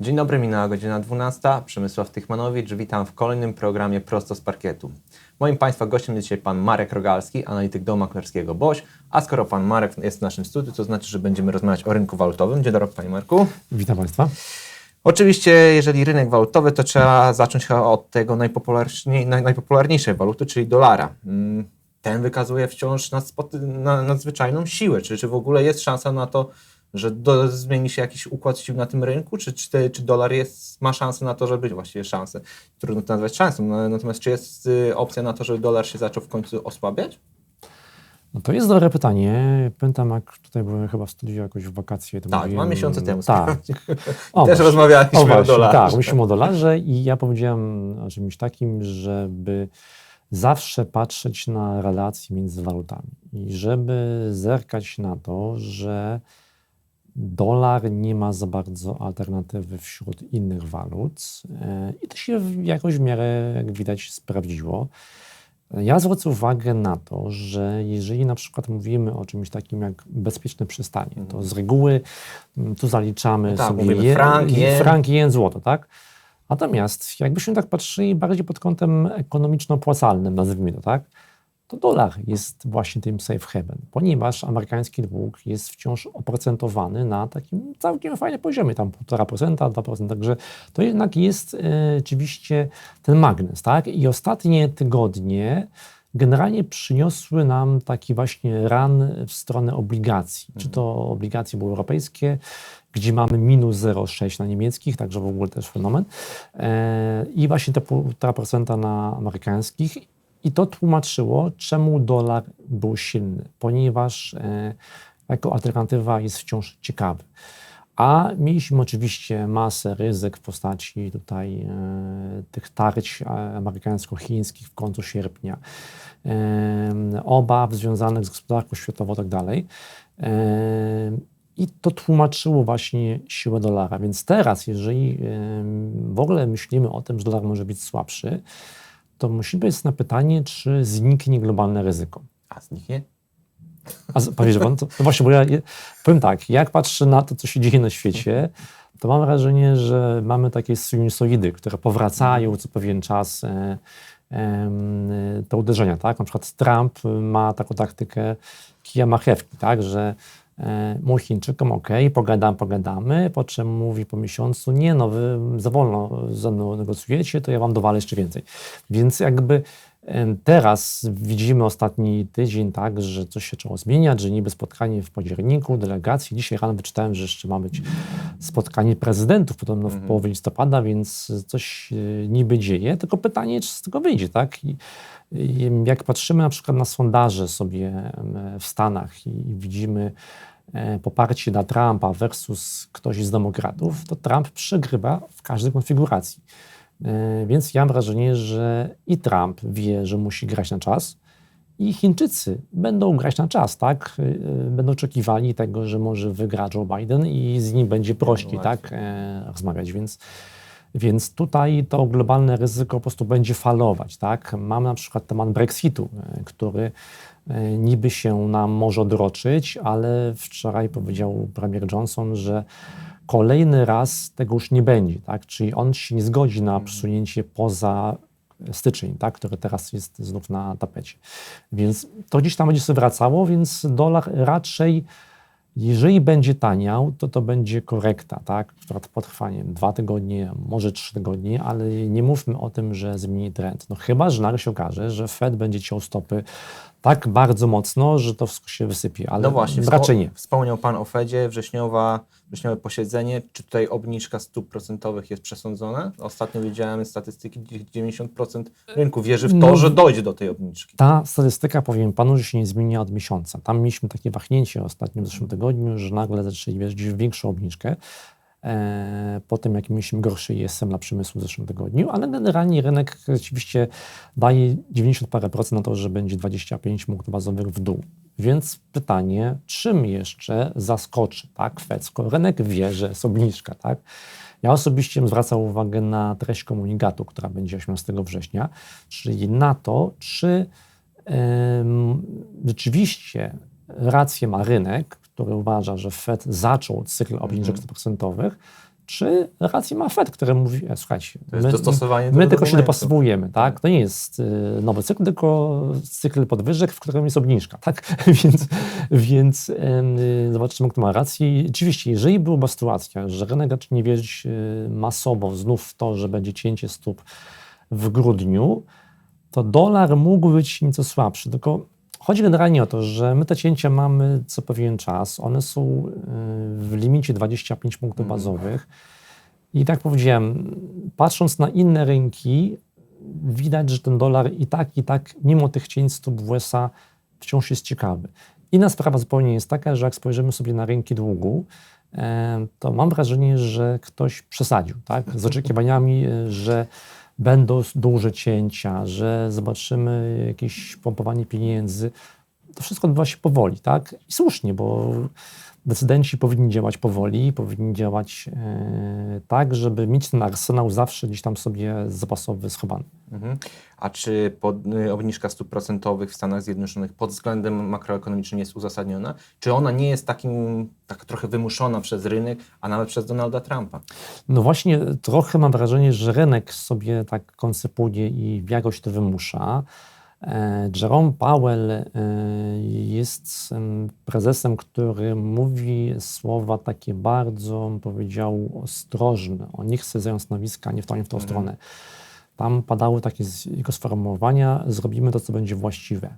Dzień dobry, minęła godzina 12. Przemysław Tychmanowicz, witam w kolejnym programie Prosto z Parkietu. Moim Państwa gościem jest dzisiaj Pan Marek Rogalski, analityk domu maklerskiego BOŚ, a skoro Pan Marek jest w naszym studiu, to znaczy, że będziemy rozmawiać o rynku walutowym. Dzień dobry Panie Marku. Witam Państwa. Oczywiście, jeżeli rynek walutowy, to trzeba zacząć chyba od tego najpopularniej, naj, najpopularniejszej waluty, czyli dolara. Mm, Ten wykazuje wciąż nadzwyczajną siłę. Czy, czy w ogóle jest szansa na to, że do, zmieni się jakiś układ sił na tym rynku? Czy, czy, te, czy dolar jest, ma szansę na to, żeby być właściwie szansę? Trudno to nazwać szansą. no, Natomiast czy jest y, opcja na to, żeby dolar się zaczął w końcu osłabiać? No to jest dobre pytanie. Pamiętam, jak tutaj byłem chyba w studiu jakoś w wakacje. To Tak, mówiłem- dwa miesiące temu. Tak. O, Też rozmawialiśmy o, o, właśnie, dolarze. Tak, myślimy o dolarze i ja powiedziałem o czymś takim, żeby zawsze patrzeć na relacje między walutami i żeby zerkać na to, że dolar nie ma za bardzo alternatywy wśród innych walut e, i to się w- jakoś w miarę, jak widać, sprawdziło. Ja zwrócę uwagę na to, że jeżeli na przykład mówimy o czymś takim jak bezpieczne przystanie, to z reguły mm, tu zaliczamy No tak, sobie mówimy je- frank, jen. frank, jen, złoto, tak? Natomiast jakbyśmy tak patrzyli bardziej pod kątem ekonomiczno-opłacalnym, nazwijmy to tak, to dolar jest właśnie tym safe haven, ponieważ amerykański dług jest wciąż oprocentowany na takim całkiem fajnym poziomie, tam 1,5%, 2%, także to jednak jest e, oczywiście ten magnes, tak? I ostatnie tygodnie generalnie przyniosły nam taki właśnie ran w stronę obligacji. Czy to obligacje były europejskie, gdzie mamy minus 0,6 na niemieckich, także w ogóle też fenomen. E, I właśnie te 1,5% na amerykańskich. I to tłumaczyło, czemu dolar był silny, ponieważ e, jako alternatywa jest wciąż ciekawy. A mieliśmy oczywiście masę ryzyk w postaci tutaj e, tych tarć e, amerykańsko-chińskich w końcu sierpnia, e, obaw związanych z gospodarką światową itd. dalej. E, I to tłumaczyło właśnie siłę dolara. Więc teraz, jeżeli w ogóle myślimy o tym, że dolar może być słabszy, to musimy być na pytanie, czy zniknie globalne ryzyko. A zniknie? A z- powie, że pan, to, właśnie, bo ja powiem tak, jak patrzę na to, co się dzieje na świecie, to mam wrażenie, że mamy takie sinusoidy, które powracają co pewien czas e, e, te uderzenia, tak? Na przykład Trump ma taką taktykę kija marchewki, tak? Że e, mówi Chińczykom, ok, pogadam, pogadamy, po czym mówi po miesiącu, nie no, wy za wolno ze mną negocjujecie, to ja wam dowalę jeszcze więcej. Więc jakby teraz widzimy ostatni tydzień tak, że coś się zaczęło zmieniać, że niby spotkanie w październiku, delegacji. Dzisiaj rano wyczytałem, że jeszcze ma być spotkanie prezydentów podobno w połowie listopada, więc coś niby dzieje. Tylko pytanie, czy z tego wyjdzie, tak? I, i jak patrzymy na przykład na sondaże sobie w Stanach i widzimy e, poparcie dla Trumpa versus ktoś z demokratów, to Trump przegrywa w każdej konfiguracji. E, Więc ja mam wrażenie, że i Trump wie, że musi grać na czas, i Chińczycy będą grać na czas, tak? E, Będą oczekiwali tego, że może wygra Joe Biden i z nim będzie prościej, No tak? e, Rozmawiać, więc. Więc tutaj to globalne ryzyko po prostu będzie falować. Tak? Mamy na przykład temat Brexitu, który niby się nam może odroczyć, ale wczoraj powiedział premier Johnson, że kolejny raz tego już nie będzie. Tak? Czyli on się nie zgodzi na przesunięcie poza styczeń, tak? który teraz jest znów na tapecie. Więc to gdzieś tam będzie sobie wracało, więc dolar raczej jeżeli będzie taniał, to to będzie korekta, tak? która potrwa nie dwa tygodnie, może trzy tygodnie, ale nie mówmy o tym, że zmieni trend. No chyba, że nagle się okaże, że Fed będzie ciął stopy tak bardzo mocno, że to wszystko się wysypie, ale No właśnie, raczej nie. Wspomniał Pan o Fedzie, wrześniowa, wrześniowe posiedzenie. Czy tutaj obniżka stóp procentowych jest przesądzona? Ostatnio widziałem statystyki, gdzie 90% rynku wierzy w to, No. że dojdzie do tej obniżki. Ta statystyka, powiem panu, że się nie zmienia od miesiąca. Tam mieliśmy takie wahnięcie ostatnio w zeszłym tygodniu, że nagle zaczęli wierzyć w większą obniżkę. E, po tym, jak mieliśmy gorszy ISM dla przemysłu w zeszłym tygodniu, ale generalnie rynek rzeczywiście daje 90 parę procent na to, że będzie 25 punktów bazowych w dół. Więc pytanie, czym jeszcze zaskoczy tak, Fed, rynek wie, że jest obniżka, tak? Ja osobiście bym zwracał uwagę na treść komunikatu, która będzie 18 września, czyli na to, czy rzeczywiście rację ma rynek, który uważa, że Fed zaczął cykl obniżek Mhm. procentowych, czy rację ma Fed, który mówi, e, słuchajcie, To jest dostosowanie do my tylko się dopasowujemy, tak? To nie jest y, nowy cykl, tylko cykl podwyżek, w którym jest obniżka, tak? więc więc em, y, zobaczymy, kto ma rację. Oczywiście, jeżeli byłaby sytuacja, że rynek zacznie wierzyć y, masowo znów w to, że będzie cięcie stóp w grudniu, to dolar mógł być nieco słabszy. Tylko chodzi generalnie o to, że my te cięcia mamy co pewien czas. One są y, w limicie 25 punktów bazowych. I tak powiedziałem, patrząc na inne rynki, widać, że ten dolar i tak, i tak, mimo tych cięć stóp USA, wciąż jest ciekawy. Inna sprawa zupełnie jest taka, że jak spojrzymy sobie na rynki długu, e, to mam wrażenie, że ktoś przesadził tak? z oczekiwaniami, e, że będą duże cięcia, że zobaczymy jakieś pompowanie pieniędzy. To wszystko odbywa się powoli, tak? I słusznie, bo decydenci powinni działać powoli, powinni działać e, tak, żeby mieć ten arsenał zawsze gdzieś tam sobie zapasowy schowany. Mhm. A czy pod, y, obniżka stóp procentowych w Stanach Zjednoczonych pod względem makroekonomicznym jest uzasadniona? Czy ona nie jest takim, tak trochę wymuszona przez rynek, a nawet przez Donalda Trumpa? No właśnie, trochę mam wrażenie, że rynek sobie tak koncypuje i w jakoś to wymusza. E, Jerome Powell e, jest em, prezesem, który mówi słowa takie bardzo, powiedział, ostrożne. On nie chce zająć stanowiska, nie w tą, nie w tą stronę. Tam padały takie jego sformułowania, zrobimy to, co będzie właściwe.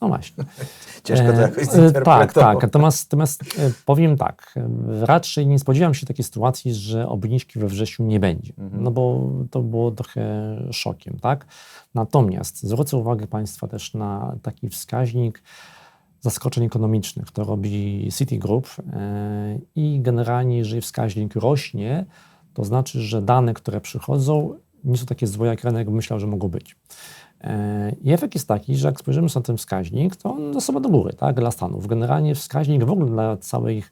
No właśnie. Ciężko to E, jakoś e, Tak, tak. Natomiast, natomiast e, powiem tak, raczej nie spodziewam się takiej sytuacji, że obniżki we wrześniu nie będzie, no bo to było trochę szokiem, tak? Natomiast zwrócę uwagę Państwa też na taki wskaźnik zaskoczeń ekonomicznych. To robi Citigroup i generalnie, jeżeli wskaźnik rośnie, to znaczy, że dane, które przychodzą, nie są takie złe, jak rynek myślał, że mogą być. E, I efekt jest taki, że jak spojrzymy na ten wskaźnik, to on osoba do góry, tak, dla Stanów. Generalnie wskaźnik w ogóle dla całej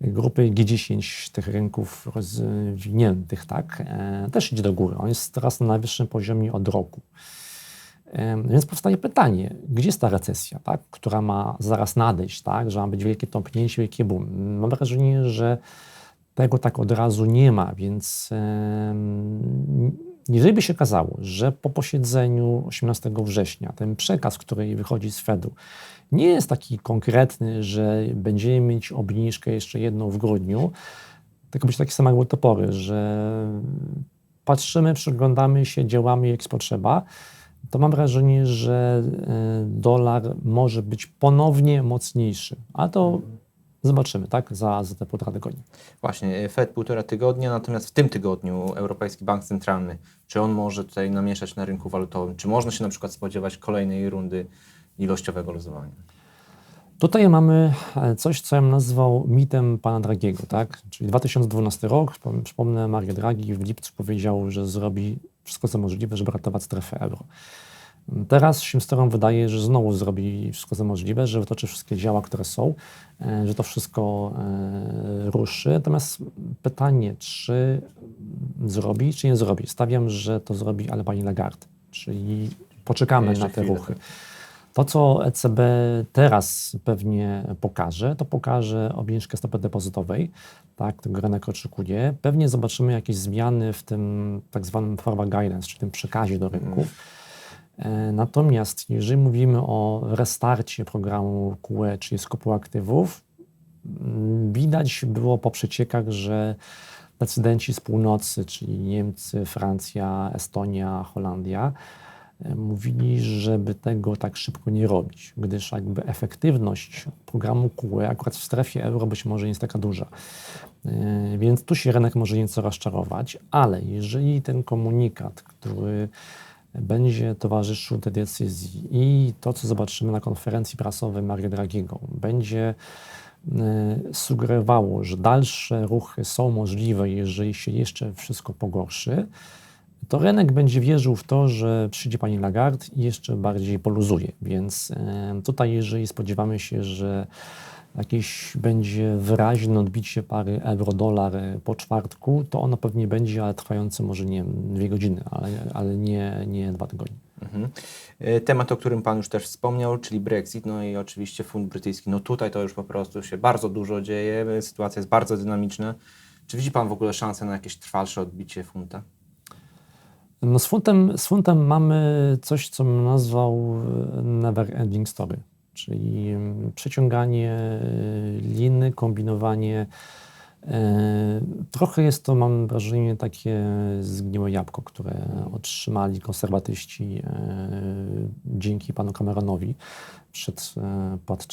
grupy G10, tych rynków rozwiniętych, tak, e, też idzie do góry. On jest teraz na najwyższym poziomie od roku. E, Więc powstaje pytanie, gdzie jest ta recesja, tak, która ma zaraz nadejść, tak, że ma być wielkie tąpnięcie, wielkie boom. Mam wrażenie, że tego tak od razu nie ma, więc jeżeli by się okazało, że po posiedzeniu 18 września ten przekaz, który wychodzi z Fedu, nie jest taki konkretny, że będziemy mieć obniżkę jeszcze jedną w grudniu, tylko być takie same topory, że patrzymy, przyglądamy się, działamy jak potrzeba, to mam wrażenie, że e, dolar może być ponownie mocniejszy. A to zobaczymy, tak, za, za te półtora tygodnia. Właśnie, Fed półtora tygodnia, natomiast w tym tygodniu Europejski Bank Centralny, czy on może tutaj namieszać na rynku walutowym? Czy można się na przykład spodziewać kolejnej rundy ilościowego luzowania? Tutaj mamy e, coś, co ja bym nazwał mitem pana Dragiego, tak? Czyli 2012 rok, przypom- przypomnę, Mario Draghi w lipcu powiedział, że zrobi wszystko, co możliwe, żeby ratować strefę euro. Teraz się stronom wydaje, że znowu zrobi wszystko, co możliwe, że wytoczy wszystkie działa, które są, e, że to wszystko e, ruszy. Natomiast pytanie, czy zrobi, czy nie zrobi. Stawiam, że to zrobi ale pani Lagarde, czyli poczekamy na te chwilę, ruchy. To, co ECB teraz pewnie pokaże, to pokaże obniżkę stopy depozytowej, tak, którego rynek oczekuje. Pewnie zobaczymy jakieś zmiany w tym tak zwanym forward guidance, czyli tym przekazie do rynków. E, Natomiast jeżeli mówimy o restarcie programu QE, czyli skupu aktywów, mm, widać było po przeciekach, że decydenci z północy, czyli Niemcy, Francja, Estonia, Holandia, e, mówili, żeby tego tak szybko nie robić, gdyż jakby efektywność programu QE akurat w strefie euro być może nie jest taka duża. E, Więc tu się rynek może nieco rozczarować, ale jeżeli ten komunikat, który będzie towarzyszył tej decyzji i to, co zobaczymy na konferencji prasowej Mario Draghiego, będzie e, sugerowało, że dalsze ruchy są możliwe, jeżeli się jeszcze wszystko pogorszy, to rynek będzie wierzył w to, że przyjdzie pani Lagarde i jeszcze bardziej poluzuje. Więc e, tutaj, jeżeli spodziewamy się, że jakieś będzie wyraźne odbicie pary euro-dolar po czwartku, to ono pewnie będzie, ale trwające może nie wiem, dwie godziny, ale, ale nie, nie dwa tygodnie. Mhm. E, Temat, o którym Pan już też wspomniał, czyli Brexit, no i oczywiście fund brytyjski. No tutaj to już po prostu się bardzo dużo dzieje, sytuacja jest bardzo dynamiczna. Czy widzi Pan w ogóle szansę na jakieś trwalsze odbicie funta? No z funtem, z funtem mamy coś, co bym nazwał e, never ending story, czyli mm, przeciąganie e, liny, kombinowanie. e, Trochę jest to, mam wrażenie, takie zgniłe jabłko, które otrzymali konserwatyści e, dzięki panu Cameronowi przed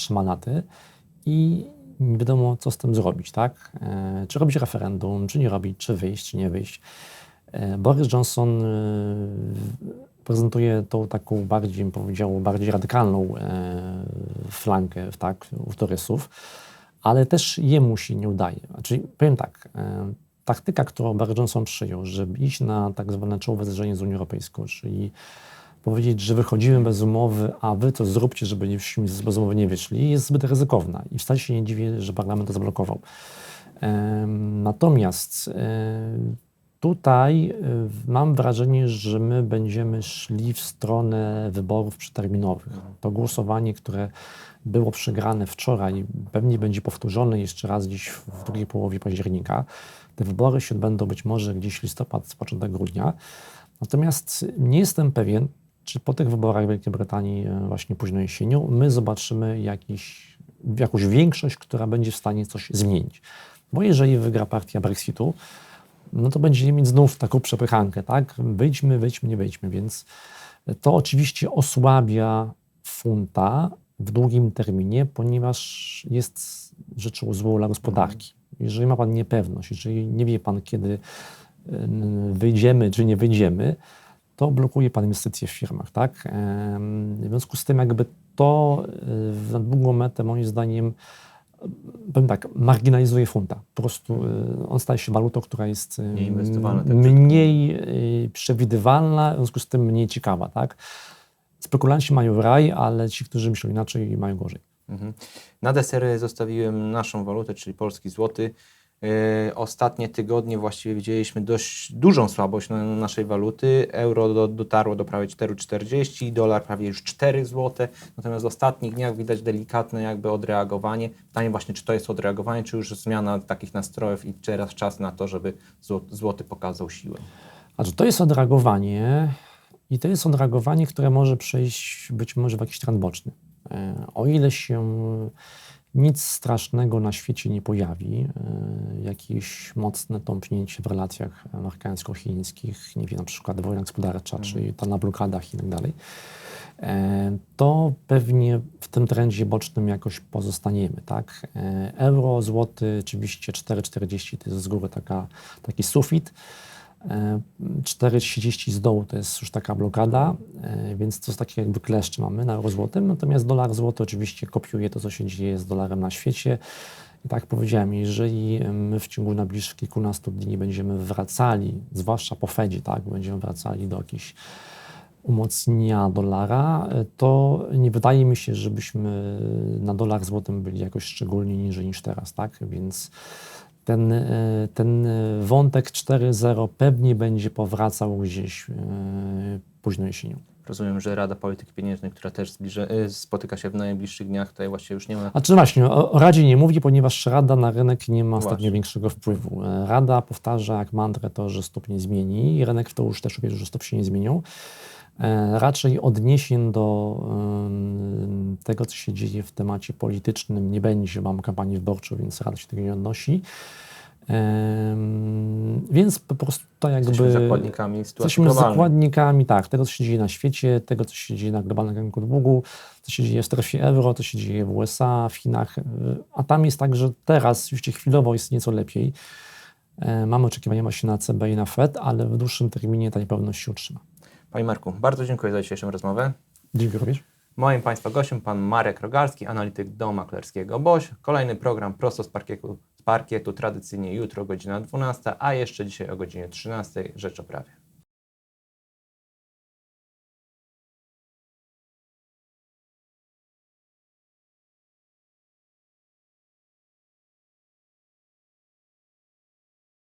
laty i nie wiadomo, co z tym zrobić, tak? Czy robić referendum, czy nie robić, czy wyjść, czy nie wyjść. Boris Johnson prezentuje tą taką bardziej, bym powiedział, bardziej radykalną flankę tak, u torysów, ale też jemu się nie udaje. Znaczy, powiem tak, e, taktyka, którą Boris Johnson przyjął, żeby iść na tak zwane czołowe zderzenie z Unią Europejską, czyli powiedzieć, że wychodzimy bez umowy, a wy to zróbcie, żeby nie- bez umowy nie wyszli, jest zbyt ryzykowna i wcale się nie dziwię, że parlament to zablokował. Natomiast e, tutaj e, mam wrażenie, że my będziemy szli w stronę wyborów przeterminowych. To głosowanie, które było przegrane wczoraj, pewnie będzie powtórzone jeszcze raz dziś w drugiej połowie października. Te wybory się odbędą być może gdzieś listopad, początek grudnia. Natomiast nie jestem pewien, czy po tych wyborach w Wielkiej Brytanii e, właśnie późno jesienią my zobaczymy jakiś, jakąś większość, która będzie w stanie coś zmienić. Bo jeżeli wygra partia Brexitu, no to będziemy mieć znów taką przepychankę, tak? Wyjdźmy, wyjdźmy, nie wyjdźmy, więc to oczywiście osłabia funta w długim terminie, ponieważ jest rzeczą złą dla gospodarki. Jeżeli ma Pan niepewność, jeżeli nie wie Pan, kiedy em, wyjdziemy czy nie wyjdziemy, to blokuje Pan inwestycje w firmach, tak? W związku z tym jakby to y, na długą metę moim zdaniem powiem tak, marginalizuje funta. Po prostu y, on staje się walutą, która jest y, Nieinwestowalna, tak mniej y, przewidywalna, w związku z tym mniej ciekawa, tak? Spekulanci mają raj, ale ci, którzy myślą inaczej, mają gorzej. Mhm. Na desery zostawiłem naszą walutę, czyli polski złoty. Yy, ostatnie tygodnie właściwie widzieliśmy dość dużą słabość na naszej waluty. Euro do, dotarło do prawie 4,40, dolar prawie już 4 zł. Natomiast w ostatnich dniach widać delikatne jakby odreagowanie. Pytanie właśnie, czy to jest odreagowanie, czy już zmiana takich nastrojów i teraz czas na to, żeby zło- złoty pokazał siłę. Znaczy, to jest odreagowanie i to jest odreagowanie, które może przejść być może w jakiś trend boczny. E, O ile się nic strasznego na świecie nie pojawi, e, jakieś mocne tąpnięcie w relacjach amerykańsko-chińskich, nie wiem, na przykład wojna gospodarcza, czy ta na blokadach i tak dalej, e, to pewnie w tym trendzie bocznym jakoś pozostaniemy. Tak? E, Euro, złoty, oczywiście 4,40 to jest z góry taka, taki sufit. E, 4,30 z dołu to jest już taka blokada, e, więc to jest takie jakby kleszcze mamy na euro złotym. Natomiast dolar złoty oczywiście kopiuje to, co się dzieje z dolarem na świecie. I tak powiedziałem, jeżeli my w ciągu najbliższych kilkunastu dni będziemy wracali, zwłaszcza po Fedzie, tak, będziemy wracali do jakichś umocnienia dolara, e, to nie wydaje mi się, żebyśmy na dolar złotym byli jakoś szczególnie niżej niż teraz, tak? Więc ten, e, ten wątek 4.0 pewnie będzie powracał gdzieś e, późno jesienią. Rozumiem, że Rada Polityki Pieniężnej, która też zbliża, y, spotyka się w najbliższych dniach, tutaj właściwie już nie ma A czy właśnie, o, o Radzie nie mówi, ponieważ Rada na rynek nie ma ostatnio Właśnie. większego wpływu. E, Rada powtarza jak mantrę to, że stop nie zmieni i rynek w to już też uwierzy, że stop się nie zmienią. E, Raczej odniesień do tego, co się dzieje w temacie politycznym nie będzie. Mam kampanię wyborczą, więc Rada się tego nie odnosi. Więc po prostu to jakby... Jesteśmy zakładnikami sytuacji Jesteśmy globalnej. zakładnikami, tak, tego, co się dzieje na świecie, tego, co się dzieje na globalnym rynku długu, co się dzieje w strefie euro, co się dzieje w USA, w Chinach, y, a tam jest tak, że teraz oczywiście chwilowo jest nieco lepiej. E, Mamy oczekiwania właśnie na CB i na Fed, ale w dłuższym terminie ta niepewność się utrzyma. Panie Marku, bardzo dziękuję za dzisiejszą rozmowę. Dziękuję również. Moim Państwa gościem Pan Marek Rogalski, analityk domu maklerskiego BOŚ. Kolejny program prosto z parkietu, z parkietu tradycyjnie jutro godzina 12, a jeszcze dzisiaj o godzinie 13 Rzecz o prawie.